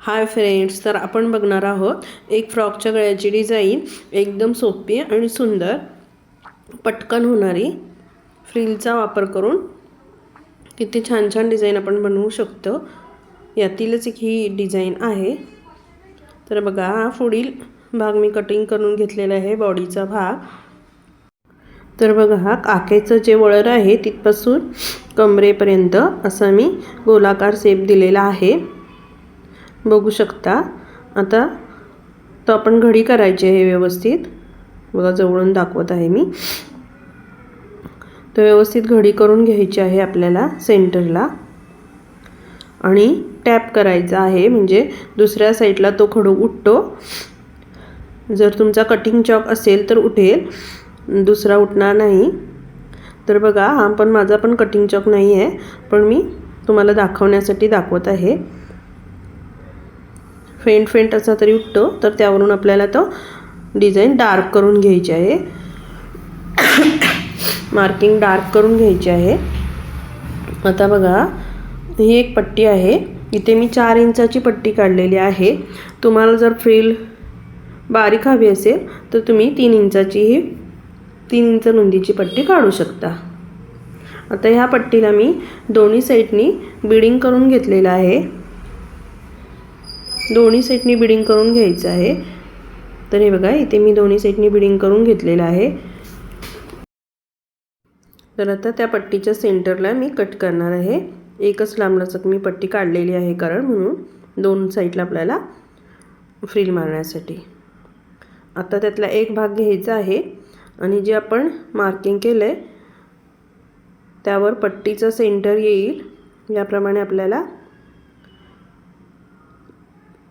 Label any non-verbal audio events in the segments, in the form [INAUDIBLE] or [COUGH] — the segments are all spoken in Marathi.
हाय फ्रेंड्स तर आपण बघणार आहोत एक फ्रॉकच्या गळ्याची डिझाईन एकदम सोपी आणि सुंदर पटकन होणारी फ्रिलचा वापर करून. किती छान छान डिझाईन आपण बनवू शकतो. यातीलच एक ही डिझाईन आहे. तर बघा हा पुढील भाग मी कटिंग करून घेतलेला आहे बॉडीचा भाग. तर बघा हा काकेचं जे वळर आहे तिथपासून कमरेपर्यंत असा मी गोलाकार सेप दिलेला आहे. बघू शकता. आता तो आपण घडी करायची आहे व्यवस्थित. बघा जवळून दाखवत आहे मी. तर व्यवस्थित घडी करून घ्यायची आहे आपल्याला सेंटरला. आणि टॅप करायचा आहे म्हणजे दुसऱ्या साईडला तो खडू उठतो. जर तुमचा कटिंग चॉक असेल तर उठेल दुसरा उठणार नाही. तर बघा हा पण माझा पण कटिंग चॉक नाही आहे पण मी तुम्हाला दाखवण्यासाठी दाखवत आहे. फेंट फेंट असा तरी उठतो तर त्यावरून आपल्याला तो डिझाईन डार्क करून घ्यायची आहे. [COUGHS] मार्किंग डार्क करून घ्यायची आहे. आता बघा ही एक पट्टी आहे. इथे मी चार इंचाची पट्टी काढलेली आहे. तुम्हाला जर फ्रिल बारीक हवी असेल तर तुम्ही तीन इंचाची ही तीन इंच रुंदीची पट्टी काढू शकता. आता ह्या पट्टीला मी दोन्ही साईडनी बिडिंग करून घेतलेलं आहे. दोन्ही साईडनी बिडिंग करून घ्यायचं आहे. तर हे बघा इथे मी दोन्ही साईडनी बिडिंग करून घेतलेलं आहे. तर आता त्या पट्टीच्या सेंटरला मी कट करणार आहे. एकच लांबलचक मी पट्टी काढलेली आहे कारण म्हणून दोन साईडला आपल्याला फ्रील मारण्यासाठी. आता त्यातला एक भाग घ्यायचा आहे आणि जे आपण मार्किंग केलं आहे त्यावर पट्टीचं सेंटर येईल. याप्रमाणे आपल्याला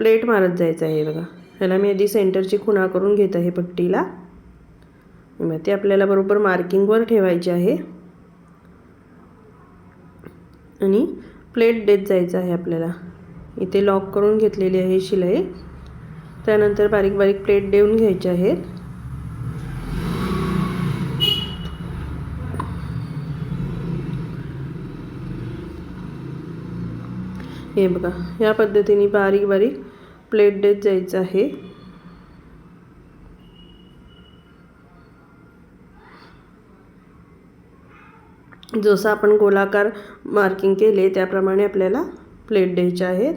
प्लेट मारत जायचं आहे बघा. ह्याला मी आधी सेंटरची खुणा करून घेत आहे पट्टीला. मग ते आपल्याला बरोबर मार्किंगवर ठेवायचे आहे. आणि प्लेट देत जायचं आहे आपल्याला. इथे लॉक करून घेतलेली आहे शिलाई. त्यानंतर बारीक बारीक प्लेट देऊन घ्यायचे आहेत हे बघा या पद्धतीने बारीक बारीक प्लेट देत जायचं आहे. जसं आपण गोलाकार मार्किंग केले त्याप्रमाणे आपल्याला प्लेट द्यायच्या आहेत.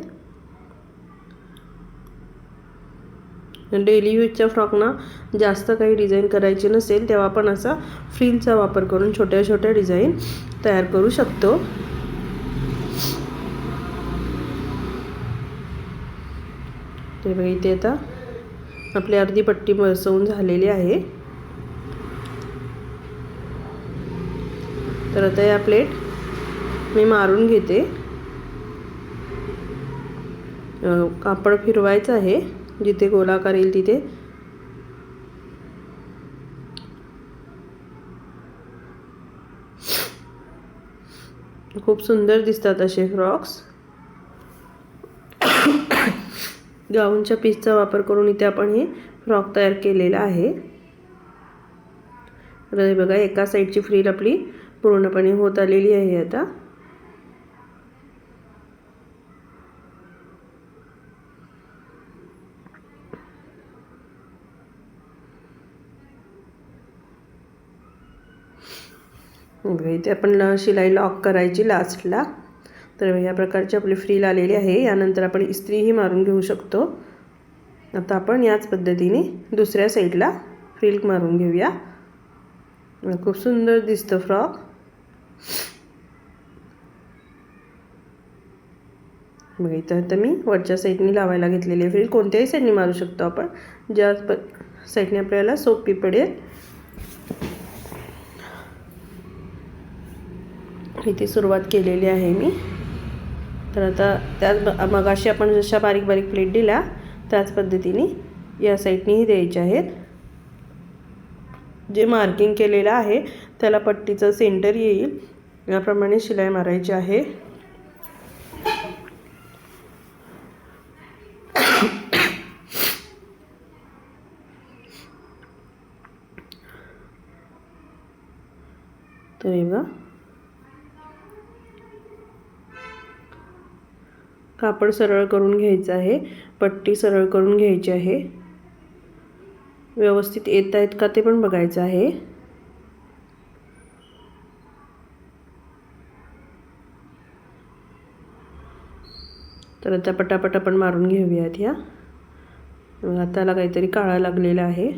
डेली यूजच्या फ्रॉकना जास्त काही डिझाईन करायची नसेल तेव्हा आपण असा फ्रीलचा वापर करून छोट्या छोट्या डिझाईन तयार करू शकतो. ते बघा इथे आता आपली अर्धी पट्टी बसवून झालेली आहे. तर आता या प्लेट मी मारून घेते. कापड फिरवायचं आहे जिथे गोलाकार येईल तिथे. खूप सुंदर दिसतात असे फ्रॉक्स गाऊनच्या पीसचा वापर करून इथे आपण हे फ्रॉक तयार केलेला आहे. तर बघा एका साईडची फ्रील आपली पूर्णपणे होत आलेली आहे आता. इथे आपण शिलाई लॉक करायची लास्टला तर ह्या प्रकारची आपली फ्रील आलेली आहे. यानंतर आपण इस्त्रीही मारून घेऊ शकतो. आता आपण याच पद्धतीने दुसऱ्या साईडला फ्रील मारून घेऊया. खूप सुंदर दिसतं फ्रॉक. मग इथं आता मी वरच्या साईडने लावायला घेतलेली फ्रील. कोणत्याही साईडने मारू शकतो आपण. ज्या प साईडने आपल्याला सोपी पडेल. इथे सुरुवात केलेली आहे मी. तर आता त्याच मगाशी आपण जशा बारीक बारीक प्लेट दिल्या त्याच पद्धतीने या साईडनेही द्यायच्या आहेत. जे मार्किंग केलेलं आहे त्याला पट्टीचं सेंटर येईल. याप्रमाणे शिलाई मारायची आहे. [COUGHS] तर बघा. कापड सरळ करून घ्यायचं आहे. पट्टी सरळ करून घ्यायची आहे. व्यवस्थित येत आहेत का ते पण बघायचं आहे. तर आता पटापट आपण मारून घेऊयात ह्या. हाताला काहीतरी काळा लागलेला आहे.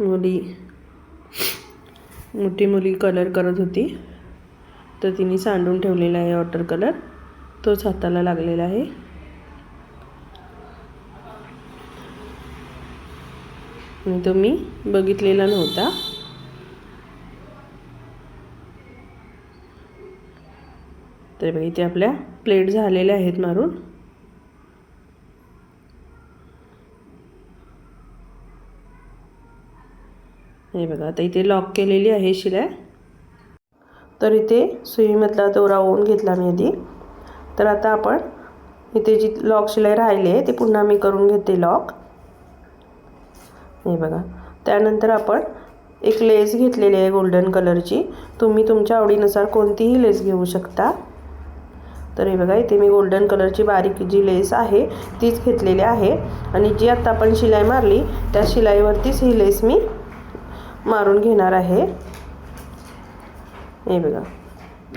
मुली मोठी मुली कलर करत होती. तर तिने सांडून ठेवलेला आहे वॉटर कलर तोच हाताला लागलेला आहे. आणि तो मी बघितलेला नव्हता. तर बघा इथे आपल्या प्लेट झालेल्या आहेत मारून. हे बघा आता इथे लॉक केलेली आहे शिलाई. तर इथे सुईमधला दोरा ओवून घेतला मी आधी. तर आता आपण इथे जी लॉक शिलाई राहिली आहे ती पुन्हा मी करून घेते लॉक हे बघा. त्यानंतर आपण एक लेस घेतलेली आहे गोल्डन कलरची तुम्ही तुमच्या आवडीनुसार कोणतीही लेस घेऊ शकता. तर हे बघा इथे मी गोल्डन कलरची बारीक जी लेस आहे तीच घेतलेली आहे. आणि जी आत्ता आपण शिलाई मारली त्या शिलाईवरतीच ही लेस मी मारून घेणार आहे. हे बघा.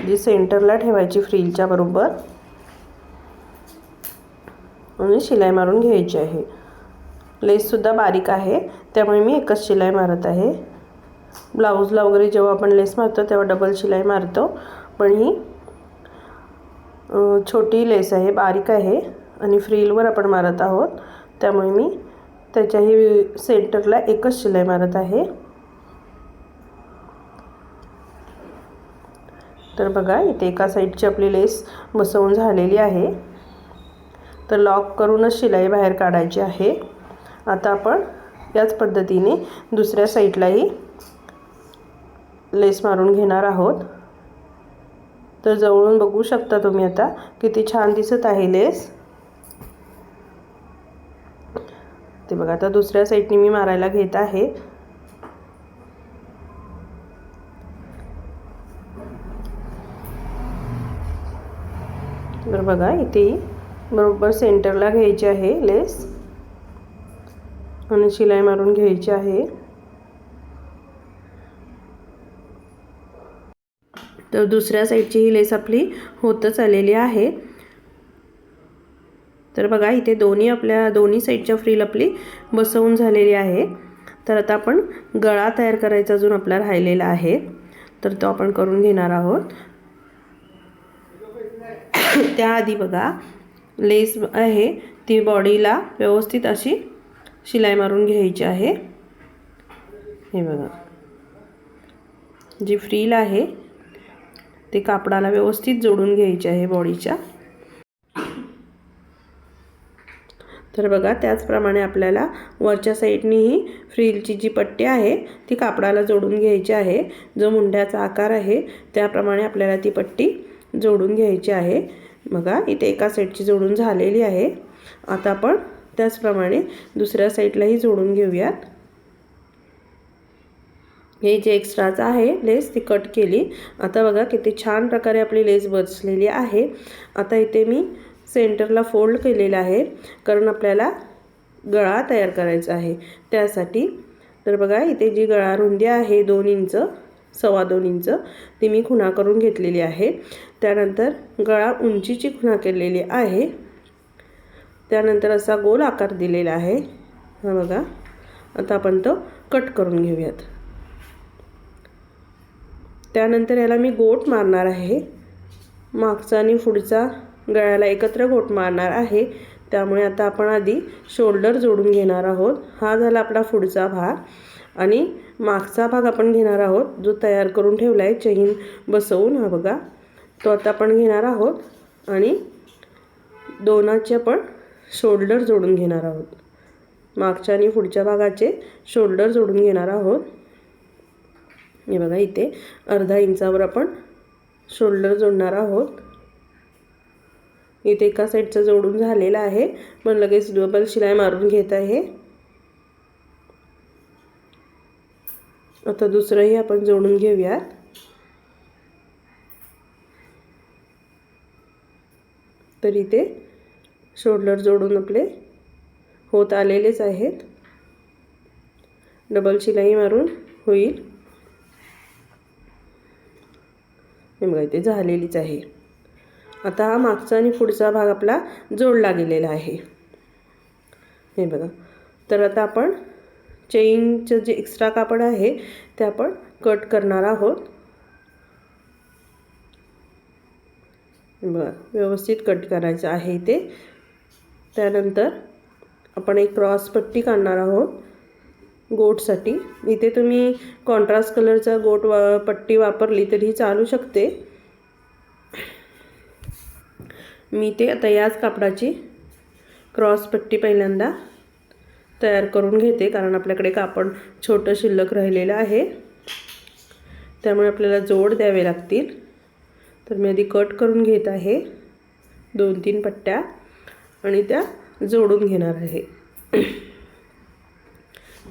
जी सेंटरला ठेवायची फ्रीलच्या बरोबर. म्हणून शिलाई मारून घ्यायची आहे. लेससुद्धा बारीक आहे. त्यामुळे मी एकच शिलाई मारत आहे. ब्लाऊजला वगैरे जेव्हा आपण लेस मारतो तेव्हा डबल शिलाई मारतो. पण ही छोटी लेस आहे बारीक आहे आणि फ्रीलवर आपण मारत आहोत. त्यामुळे मी त्याच्याही सेंटरला एकच शिलाई मारत आहे. तर बघा इथे एका साईडची आपली लेस बसवून झालेली आहे. तर लॉक करूनच शिलाई बाहेर काढायची आहे. आता आपण याच पद्धतीने दुसऱ्या साईडलाही लेस मारून घेणार आहोत. तर जवळून बघू शकता तुम्ही आता किती छान दिसत आहे लेस ते बघा आता दुसऱ्या साईडने मी मारायला घेत आहे. तर बघा इथेही बरोबर सेंटरला घ्यायची आहे लेस. आणि शिलाई मारून घ्यायची आहे. तर दुसऱ्या साईडची ही लेस आपली होतच आलेली आहे. तर बघा इथे दोन्ही आपल्या दोन्ही साईडच्या फ्रील आपली बसवून झालेली आहे. तर आता आपण गळा तयार करायचा अजून आपला राहिलेला आहे. तर तो आपण करून घेणार आहोत. [COUGHS] त्याआधी बघा लेस आहे ती बॉडीला व्यवस्थित अशी शिलाई मारून घ्यायची आहे. हे बघा. जी फ्रील आहे ते कापडाला व्यवस्थित जोडून घ्यायचे आहे बॉडीच्या. तर बघा त्याचप्रमाणे आपल्याला वरच्या साईडनीही फ्रीलची जी पट्टी आहे ती कापडाला जोडून घ्यायची आहे. जो मुंड्याचा आकार आहे त्याप्रमाणे आपल्याला ती पट्टी जोडून घ्यायची आहे. बघा इथे एका साईडची जोडून झालेली आहे. आता आपण त्याचप्रमाणे दुसऱ्या साईडलाही जोडून घेऊयात. हे जे एक्स्ट्राचं आहे लेस ती कट केली. आता बघा किती छान प्रकारे आपली लेस बसलेली आहे. आता इथे मी सेंटरला फोल्ड केलेला आहे कारण आपल्याला गळा तयार करायचा आहे. त्यासाठी तर बघा इथे जी गळा रुंदी आहे दोन इंच सव्वा दोन इंच ती मी खुणा करून घेतलेली आहे. त्यानंतर गळा उंचीची खुणा केलेली आहे. त्यानंतर असा गोल आकार दिलेला आहे. हा बघा. आता आपण तो कट करून घेऊयात. त्यानंतर याला मी गोट मारणार आहे. मागचा आणि पुढचा गळ्याला एकत्र गोट मारणार आहे. त्यामुळे आता आपण आधी शोल्डर जोडून घेणार आहोत. हा झाला आपला पुढचा भाग. आणि मागचा भाग आपण घेणार आहोत. जो तयार करून ठेवला आहे. चैन बसवून. हा बघा. तो आता आपण घेणार आहोत आणि दोनाचे आपण शोल्डर जोडून घेणार आहोत. मागच्या आणि पुढच्या भागाचे शोल्डर जोडून घेणार आहोत. हे बघा इथे अर्धा इंचावर आपण शोल्डर जोडणार आहोत. इथे एका साईडचं जोडून झालेलं आहे पण लगेच डबल शिलाई मारून घेत आहे. आता दुसरंही आपण जोडून घेऊयात. तर इथे शोल्डर जोडून आपले होत आलेलेच आहेत. डबल शिलाई मारून होईल. हे बघा इथे झालेलीच आहे. आता हा मागचा आणि पुढचा भाग आपला जोडला गेलेला आहे. हे बघा. तर आता आपण चेनचं जे एक्स्ट्रा कापड आहे ते आपण कट करणार आहोत. बरं व्यवस्थित कट करायचं आहे ते त्यानंतर आपण एक क्रॉस पट्टी काढणार आहोत गोटसाठी. इथे तुम्ही कॉन्ट्रास्ट कलरचा गोट वा पट्टी वापरली तरी चालू शकते. मी ते आता याच कापडाची क्रॉस पट्टी पहिल्यांदा तयार करून घेते कारण आपल्याकडे कापड छोटं शिल्लक राहिलेलं आहे. त्यामुळे आपल्याला जोड द्यावे लागतील. तर मी आधी कट करून घेत आहे. दोन तीन पट्ट्या. आणि त्या जोडून घेणार आहे.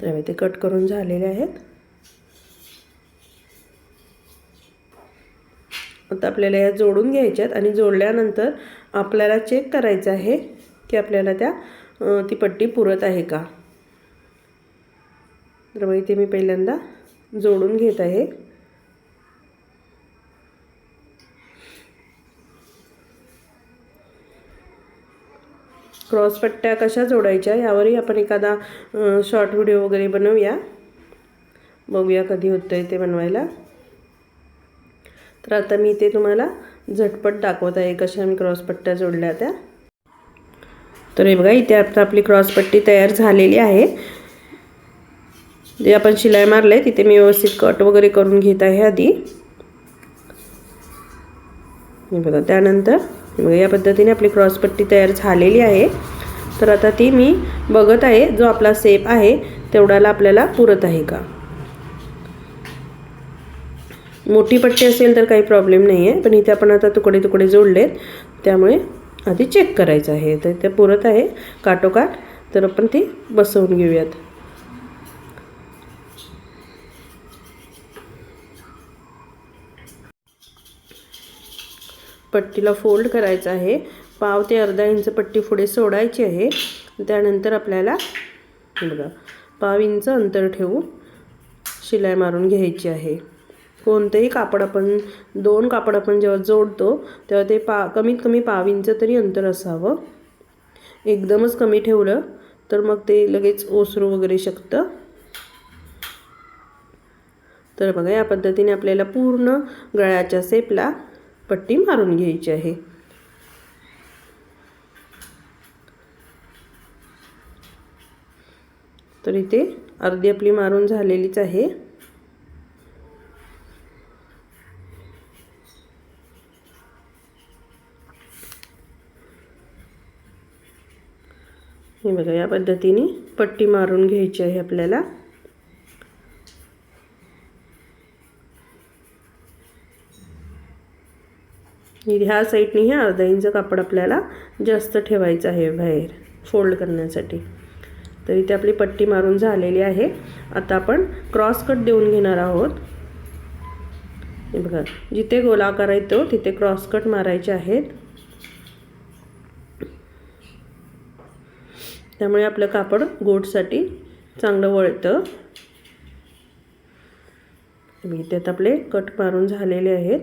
तर ते कट करून झालेले आहेत. आता आपल्याला या जोडून घ्यायच्यात आणि जोडल्यानंतर आपल्याला चेक करायचं आहे की आपल्याला त्या ती पट्टी पुरत आहे का? तर मग इथे मी पहिल्यांदा जोडून घेत आहे. क्रॉस पट्ट्या कशा जोडायच्या यावरही आपण एखादा शॉर्ट व्हिडिओ वगैरे बनवूया. बघूया कधी होतं आहे ते बनवायला. तर आता मी ते तुम्हाला झटपट दाखवत आहे कशा मी क्रॉसपट्ट्या जोडल्या त्या. तर हे बघा इथे आता आपली क्रॉसपट्टी तयार झालेली आहे. जे आपण शिलाई मारले तिथे मी व्यवस्थित कट वगैरे करून घेत आहे आधी. बघा त्यानंतर म्हणजे या पद्धतीने आपली क्रॉसपट्टी तयार झालेली आहे. तर आता ती मी बघत आहे जो आपला सेप आहे तेवढ्याला आपल्याला पुरत आहे का? मोठी पट्टी असेल तर काही प्रॉब्लेम नाही आहे पण इथे आपण आता तुकडे तुकडे जोडलेत. त्यामुळे आधी चेक करायचं आहे. तर ते पुरत आहे काटोकाट. तर आपण ती बसवून घेऊयात. पट्टीला फोल्ड करायचं आहे. पाव ते अर्धा इंच पट्टी पुढे सोडायची आहे. त्यानंतर आपल्याला बघा पाव इंच अंतर ठेवून शिलाई मारून घ्यायची आहे. कोणतंही कापड आपण दोन कापड आपण जेव्हा जोडतो तेव्हा ते पा कमीत कमी पाव इंच तरी अंतर असावं. एकदमच कमी ठेवलं तर मग ते लगेच ओसरू वगैरे शकतं. तर बघा या पद्धतीने आपल्याला पूर्ण गळ्याच्या सेपला पट्टी मारून घ्यायची आहे. तर इथे अर्धी आपली मारून झालेलीच आहे. हे बघा या पद्धतीने पट्टी मारून घ्यायची आहे आपल्याला. ह्या साईडने हे अर्धा इंच कापड आपल्याला जास्त ठेवायचं आहे बाहेर फोल्ड करण्यासाठी. तर इथे आपली पट्टी मारून झालेली आहे. आता आपण क्रॉस कट देऊन घेणार आहोत. बघा जिथे गोलाकार येतो तिथे क्रॉस कट मारायचे आहेत. त्यामुळे आपलं कापड गोटसाठी चांगलं वळतं. इथे आपले कट मारून झालेले आहेत.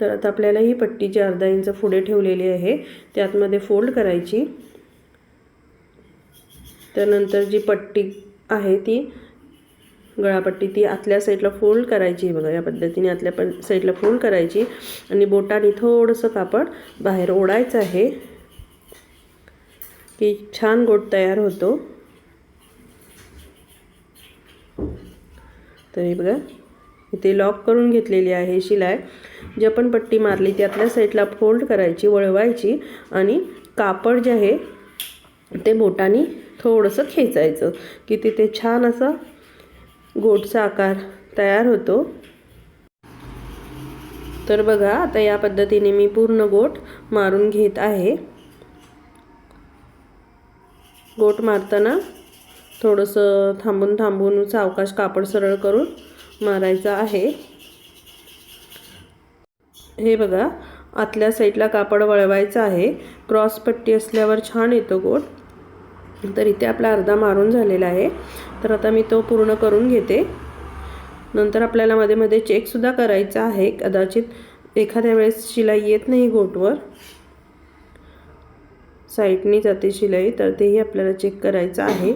तर आता आपल्याला ही पट्टी जी अर्धा इंच पुढे ठेवलेली आहे त्यातमध्ये फोल्ड करायची. त्यानंतर जी पट्टी आहे ती गळापट्टी ती आतल्या साईडला फोल्ड करायची बघा या पद्धतीने आतल्या पण साईडला फोल्ड करायची. आणि बोटाने थोडंसं कापड बाहेर ओढायचं आहे. की छान गोट तयार होतो. तरी बघा इथे लॉक करून घेतलेली आहे शिलाय जी आपण पट्टी मारली ती आतल्या साईडला फोल्ड करायची वळवायची आणि कापड जे आहे ते बोटाने थोडंसं खेचायचं. की तिथे छान असं गोटचा आकार तयार होतो. तर बघा आता या पद्धतीने मी पूर्ण गोट मारून घेत आहे. गोट मारताना थोडंसं थांबून थांबून सावकाश कापड सरळ करून मारायचा आहे. हे बघा आतल्या साईडला कापड वळवायचं आहे. क्रॉस पट्टी असल्यावर छान येतो गोट तर इथे आपला अर्धा मारून झालेला आहे. तर आता मी तो पूर्ण करून घेते. नंतर आपल्याला मध्ये मध्ये चेकसुद्धा करायचा आहे. कदाचित एखाद्या वेळेस शिलाई येत नाही गोटवर. साईडनी जाते शिलाई तर तेही आपल्याला चेक करायचं आहे.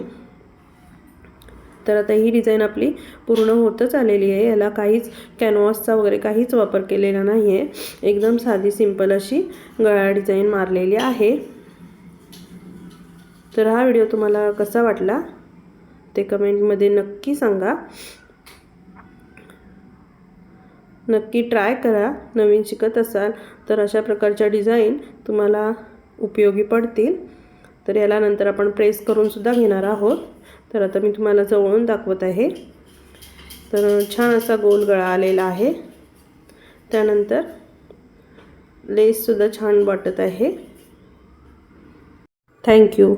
तर आता ही डिझाईन आपली पूर्ण होतच आलेली आहे. याला काहीच कॅनव्हासचा वगैरे काहीच वापर केलेला नाही आहे एकदम साधी सिंपल अशी गळा डिझाईन मारलेली आहे. तर हा व्हिडिओ तुम्हाला कसा वाटला? ते कमेंटमध्ये नक्की सांगा. नक्की ट्राय करा. नवीन शिकत असाल तर अशा प्रकारच्या डिझाईन तुम्हाला उपयोगी पडतील. तर याला नंतर आपण प्रेस करून सुद्धा घेणार आहोत. तर आता मी तुम्हाला जवळून दाखवत आहे. तर छान असा गोल गळा आलेला आहे. त्यानंतर लेससुद्धा छान वाटत आहे. थँक्यू